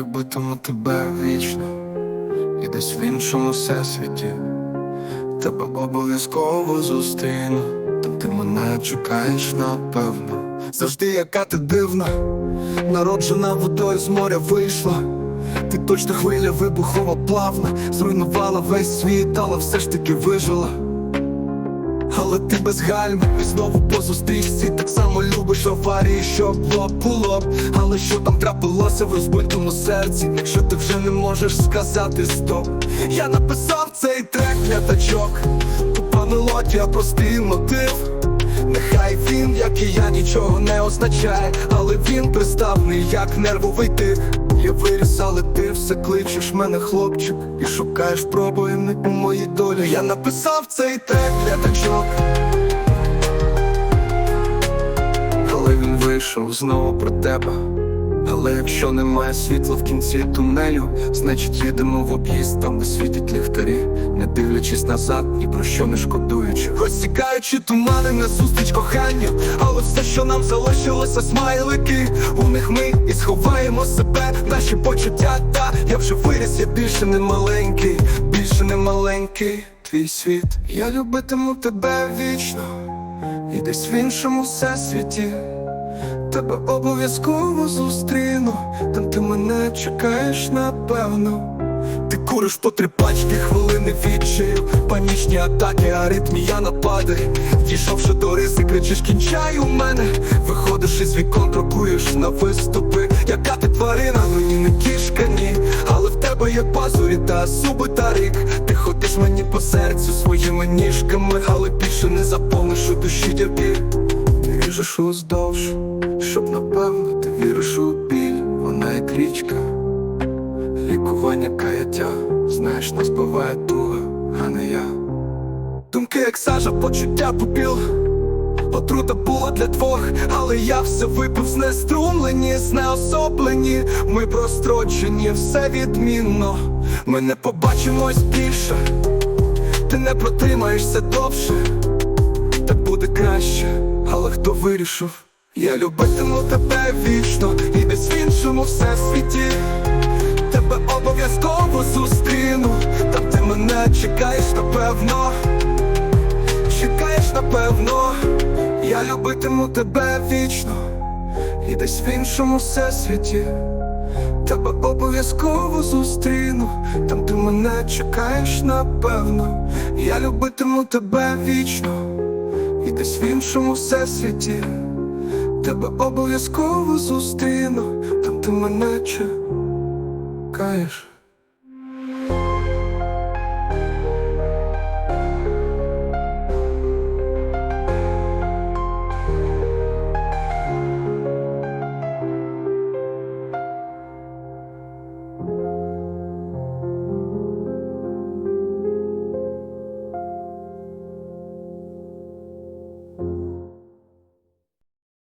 любитиму тебе вічно, і десь в іншому всесвіті тебе обов'язково зустріну, там ти мене чекаєш, напевно. Завжди яка ти дивна, народжена водою з моря вийшла. Ти точно хвиля вибухова плавна, зруйнувала весь світ, але все ж таки вижила. Але ти без гальм. І знову позустрічці. Так само любиш аварії, що було було б. Але що там трапилося в розбитому серці? Якщо ти вже не можеш сказати стоп. Я написав цей трек глядачок Тупа мелодія, простий мотив. Нехай він, як і я, нічого не означає. Але він приставний, як нервовий тик Я виріс, але ти все кличеш мене, хлопчик І шукаєш пробоїни у моїй долі. Я написав цей трек глядачок Але він вийшов знову про тебе. Але якщо немає світла в кінці тунелю, значить їдемо в об'їзд, там де світять ліхтарі, дивлячись назад, ні про що не шкодуючи. Розсікаючи тумани назустріч коханню, але все, що нам залишилося, смайлики. У них ми і сховаємо себе, наші почуття, та я вже виріс, я більше не маленький, більше не маленький твій світ. Я любитиму тебе вічно, і десь в іншому всесвіті. Тебе обов'язково зустріну, там ти мене чекаєш, напевно. Ти куриш по три пачки, хвилини відчаю Панічні атаки, аритмія напади Дійшовши до риси, кричиш кінчай у мене! Виходиш із вікон, крокуєш на виступи. Яка ти тварина, ну ні не кішка, ні. Але в тебе є пазурі та зуби та рік. Ти ходиш мені по серцю своїми ніжками Але більше не заповниш у душі ти ріжеш уздовж, щоб напевно ти віриш у біль, вона як річка, лікування каяття, знаєш, нас буває туга, а не я. Думки, як сажа, почуття попіл. Отрута була для двох, але я все випив знеструмлені, знеособлені. Ми прострочені, все відмінно. Ми не побачимось більше, ти не протримаєшся довше так буде краще, але хто вирішив? Я любитиму тебе вічно і десь в іншому всесвіті обов'язково зустріну, там ти мене чекаєш, напевно, чекаєш, напевно, я любитиму тебе вічно. І десь в іншому всесвіті. Тебе обов'язково зустріну, там ти мене чекаєш, напевно, я любитиму тебе вічно, і десь в іншому всесвіті. Тебе обов'язково зустріну, там ти мене чекаєш.